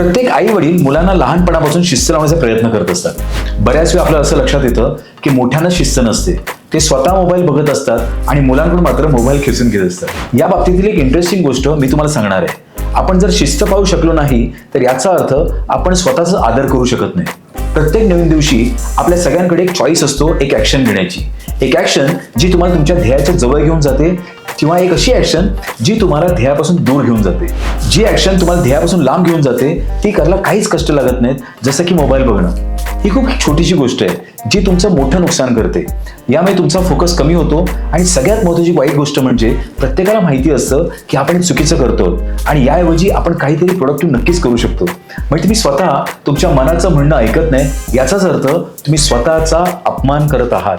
प्रत्येक आई वडील मुलांना लहानपणापासून शिस्त लावण्याचा प्रयत्न करत असतात. बऱ्याच वेळा आपल्याला असं लक्षात येतं की मोठ्यांना शिस्त नसते. ते स्वतः मोबाईल बघत असतात आणि मुलांकडून मात्र मोबाईल खेचून घेत असतात. या बाबतीतील एक इंटरेस्टिंग गोष्ट मी तुम्हाला सांगणार आहे. आपण जर शिस्त पाहू शकलो नाही तर याचा अर्थ आपण स्वतःचा आदर करू शकत नाही. प्रत्येक नवीन दिवशी आपल्या सगळ्यांकडे एक चॉईस असतो एक ऍक्शन घेण्याची. एक ऍक्शन जी तुम्हाला तुमच्या ध्येयाच्या जवळ घेऊन जाते किंवा एक अशी ऍक्शन जी तुम्हाला ध्येयापासून दूर घेऊन जाते. जी ऍक्शन तुम्हाला ध्येयापासून लांब घेऊन जाते ती करायला काहीच कष्ट लागत नाहीत जसं की मोबाईल बघणं. ही खूप छोटीशी गोष्ट आहे जी तुमचं मोठं नुकसान करते. यामुळे तुमचा फोकस कमी होतो आणि सगळ्यात महत्त्वाची वाईट गोष्ट म्हणजे प्रत्येकाला माहिती असतं की आपण चुकीचं करतो आणि याऐवजी आपण काहीतरी प्रोडक्टिव्ह नक्कीच करू शकतो. म्हणजे तुम्ही स्वतः तुमच्या मनाचं म्हणणं ऐकत नाही याचाच अर्थ तुम्ही स्वतःचा अपमान करत आहात.